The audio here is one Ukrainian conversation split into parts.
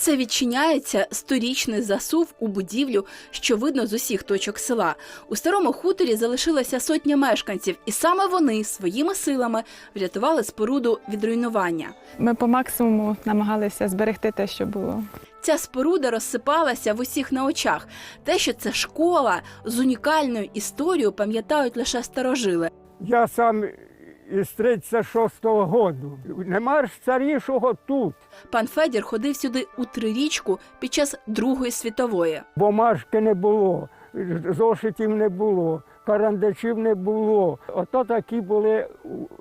Це відчиняється сторічний засув у будівлю, що видно з усіх точок села. У старому хуторі залишилася сотня мешканців, і саме вони своїми силами врятували споруду від руйнування. Ми по максимуму намагалися зберегти те, що було. Ця споруда розсипалася в усіх на очах. Те, що це школа з унікальною історією, пам'ятають лише старожили. Я сам із 36-го году. Нема ж старішого тут. Пан Федір ходив сюди у трирічку під час Другої світової. Бумажки не було, зошитів не було, карандачів не було. Ото такі були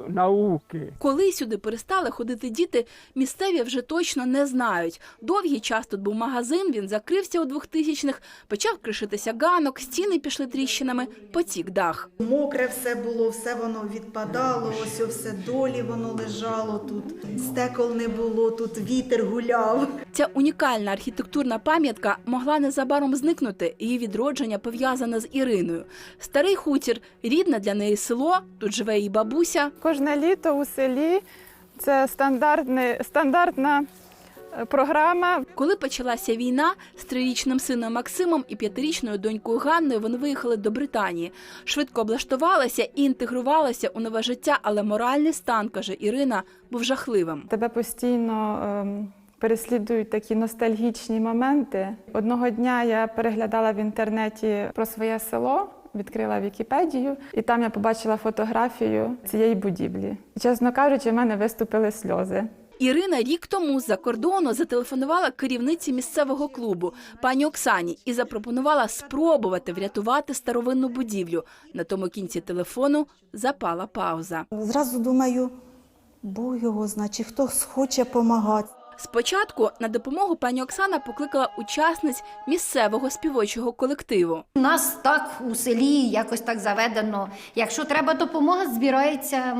науки. Коли сюди перестали ходити діти, місцеві вже точно не знають. Довгий час тут був магазин, він закрився у 2000-х, почав кришитися ганок, стіни пішли тріщинами, потік дах. Мокре все було, все воно відпадало, ось все долі воно лежало тут. Стекол не було, тут вітер гуляв. Ця унікальна архітектурна пам'ятка могла незабаром зникнути. Її відродження пов'язане з Іриною. Старий хутір, рідне для неї село, тут живе її бабуся. Кожне літо у селі це стандартний, стандартна е, програма. Коли почалася війна, з трирічним сином Максимом і п'ятирічною донькою Ганною вони виїхали до Британії. Швидко облаштувалися і інтегрувалися у нове життя, але моральний стан, каже Ірина, був жахливим. Тебе постійно ем, переслідують такі ностальгічні моменти. Одного дня я переглядала в інтернеті про своє село. Відкрила Вікіпедію, і там я побачила фотографію цієї будівлі. Чесно кажучи, в мене виступили сльози. Ірина рік тому з-за кордону зателефонувала керівниці місцевого клубу пані Оксані і запропонувала спробувати врятувати старовинну будівлю. На тому кінці телефону запала пауза. Зразу думаю, Бог його значить, хто хоче допомагати. Спочатку на допомогу пані Оксана покликала учасниць місцевого співочого колективу. У нас так у селі якось так заведено. Якщо треба допомога, збирається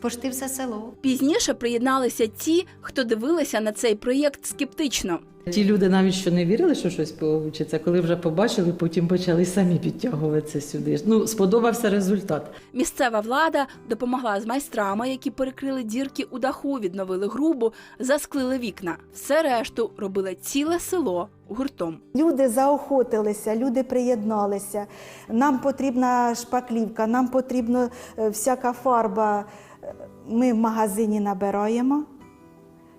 пошти все село. Пізніше приєдналися ті, хто дивилися на цей проєкт скептично. Ті люди навіть що не вірили, що щось получиться, коли вже побачили, потім почали самі підтягуватися сюди. Ну, сподобався результат. Місцева влада допомогла з майстрами, які перекрили дірки у даху, відновили грубу, засклили вікна. Все решту робило ціле село гуртом. Люди заохотилися, люди приєдналися. Нам потрібна шпаклівка, нам потрібна е, всяка фарба. Е, Ми в магазині набираємо,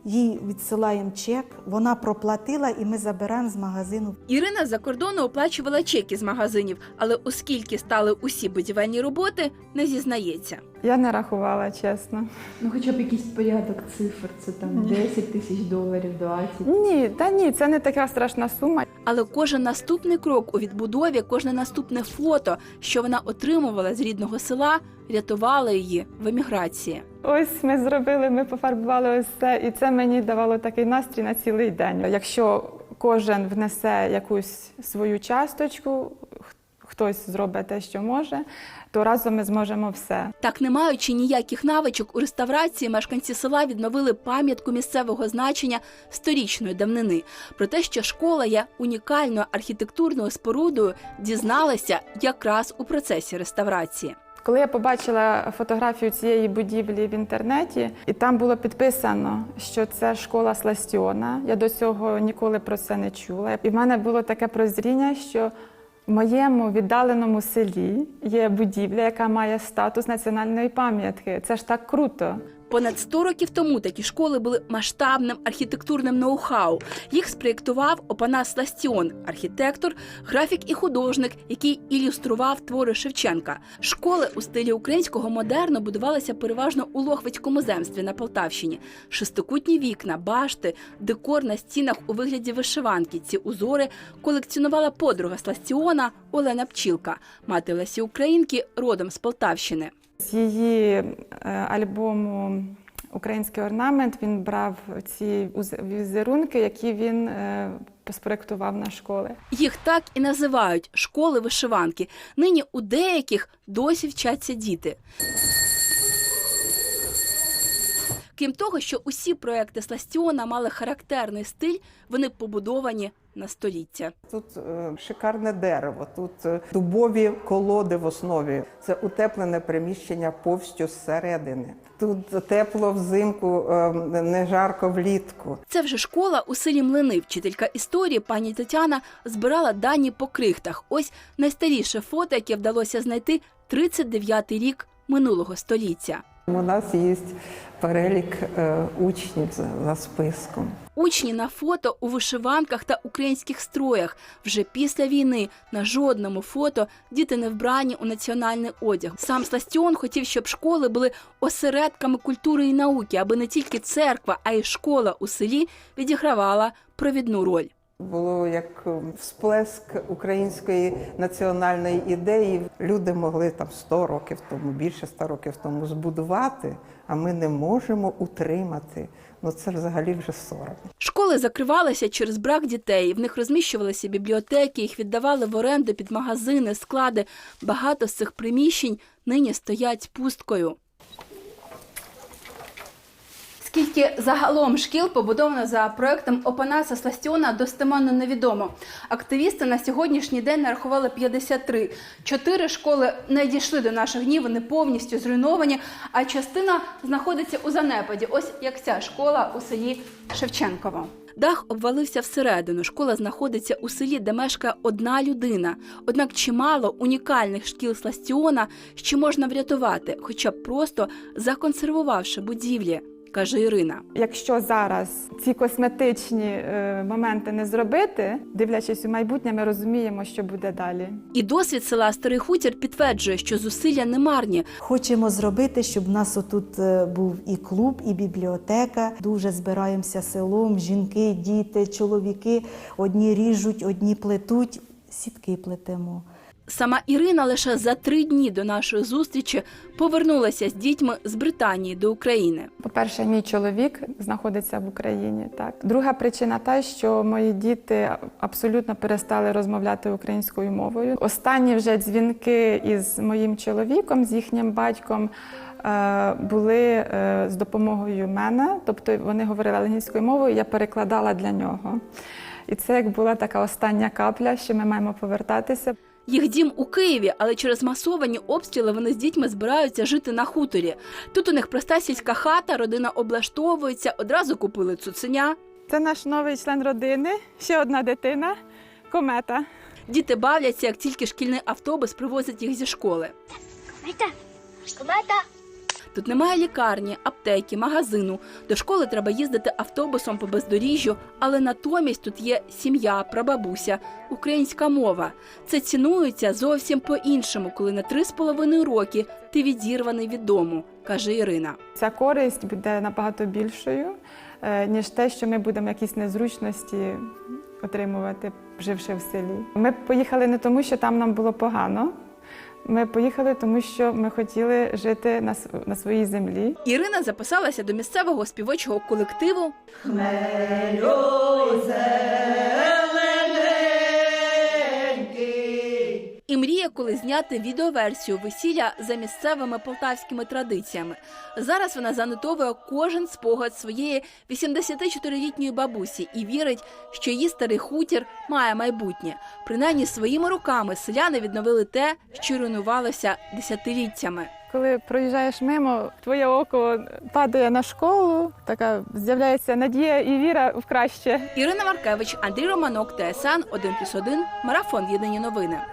їй відсилаємо чек, вона проплатила і ми забираємо з магазину Ірина за кордону оплачувала чеки з магазинів, але оскільки стали усі будівельні роботи, не зізнається. Я не рахувала, чесно. Ну, хоча б якийсь порядок цифр, це там 10 тисяч доларів, 20. Ні, та ні, це не така страшна сума. Але кожен наступний крок у відбудові, кожне наступне фото, що вона отримувала з рідного села, рятувало її в еміграції. Ось ми зробили, ми пофарбували ось це, і це мені давало такий настрій на цілий день. Якщо кожен внесе якусь свою часточку, хтось зробить те, що може, то разом ми зможемо все. Так, не маючи ніяких навичок у реставрації, мешканці села відновили пам'ятку місцевого значення сторічної давнини. Про те, що школа є унікальною архітектурною спорудою, дізналися якраз у процесі реставрації. Коли я побачила фотографію цієї будівлі в інтернеті, і там було підписано, що це школа Сластіона. Я до цього ніколи про це не чула. І в мене було таке прозріння, що моєму віддаленому селі є будівля, яка має статус національної пам'ятки. Це ж так круто. Понад 100 років тому такі школи були масштабним архітектурним ноу-хау. Їх спроєктував Опанас Ластіон, архітектор, графік і художник, який ілюстрував твори Шевченка. Школи у стилі українського модерну будувалися переважно у Лохвицькому земстві на Полтавщині. Шестикутні вікна, башти, декор на стінах у вигляді вишиванки. Ці узори колекціонувала подруга Сластіона Олена Пчілка, мати Лесі Українки, родом з Полтавщини. З її е, альбому Український орнамент він брав ці візерунки, які він е, спроектував на школи. Їх так і називають школи вишиванки. Нині у деяких досі вчаться діти. Крім того, що усі проекти Сластіона мали характерний стиль, вони побудовані на століття. Тут е, шикарне дерево, тут е, дубові колоди в основі. Це утеплене приміщення повністю зсередини. Тут тепло взимку, е, не жарко влітку. Це вже школа у селі Млини. Вчителька історії пані Тетяна збирала дані по крихтах. Ось найстаріше фото, яке вдалося знайти 39-й рік минулого століття. У нас є перелік е, учнів за, за списком. Учні на фото у вишиванках та українських строях. Вже після війни на жодному фото діти не вбрані у національний одяг. Сам Сластіон хотів, щоб школи були осередками культури і науки, аби не тільки церква, а й школа у селі відігравала провідну роль. Було як е, всплеск української національної ідеї. Люди могли там 100 років тому, більше 100 років тому збудувати, а ми не можемо утримати. Ну це взагалі вже сором. Школи закривалися через брак дітей. В них розміщувалися бібліотеки, їх віддавали в оренду під магазини, склади. Багато з цих приміщень нині стоять пусткою. Скільки загалом шкіл побудовано за проектом Опанаса Сластіона достеменно невідомо. Активісти на сьогоднішній день нарахували 53. Чотири школи не дійшли до наших днів, вони повністю зруйновані, а частина знаходиться у занепаді. Ось як ця школа у селі Шевченково. Дах обвалився всередину. Школа знаходиться у селі, де мешкає одна людина. Однак чимало унікальних шкіл Сластіона ще можна врятувати, хоча б просто законсервувавши будівлі, каже Ірина. Якщо зараз ці косметичні е, моменти не зробити, дивлячись у майбутнє, ми розуміємо, що буде далі. І досвід села Старий Хутір підтверджує, що зусилля не марні. Хочемо зробити, щоб в нас отут е, був і клуб, і бібліотека. Дуже збираємося селом, жінки, діти, чоловіки. Одні ріжуть, одні плетуть, сітки плетемо. Сама Ірина лише за три дні до нашої зустрічі повернулася з дітьми з Британії до України. По-перше, мій чоловік знаходиться в Україні. Так, друга причина та, що мої діти абсолютно перестали розмовляти українською мовою. Останні вже дзвінки із моїм чоловіком, з їхнім батьком. е, Були е, з допомогою мене, тобто вони говорили англійською мовою, я перекладала для нього. І це як була така остання капля, що ми маємо повертатися. Їх дім у Києві, але через масовані обстріли вони з дітьми збираються жити на хуторі. Тут у них проста сільська хата, родина облаштовується, одразу купили цуценя. Це наш новий член родини, ще одна дитина, комета. Діти бавляться, як тільки шкільний автобус привозить їх зі школи. Тут немає лікарні, аптеки, магазину. До школи треба їздити автобусом по бездоріжжю, але натомість тут є сім'я, прабабуся, українська мова. Це цінується зовсім по-іншому, коли на три з половиною роки ти відірваний від дому, каже Ірина. Ця користь буде набагато більшою, е, ніж те, що ми будемо якісь незручності отримувати, живши в селі. Ми поїхали не тому, що там нам було погано. Ми поїхали, тому що ми хотіли жити на, с- на своїй землі. Ірина записалася до місцевого співочого колективу. І мріє, коли зняти відеоверсію весілля за місцевими полтавськими традиціями. Зараз вона занотовує кожен спогад своєї 84-літньої бабусі і вірить, що її старий хутір має майбутнє. Принаймні своїми руками селяни відновили те, що руйнувалося десятиліттями. Коли проїжджаєш мимо, твоє око падає на школу, така з'являється надія і віра в краще. Ірина Маркевич, Андрій Романок, ТСН 1+,1, Марафон Єдині новини.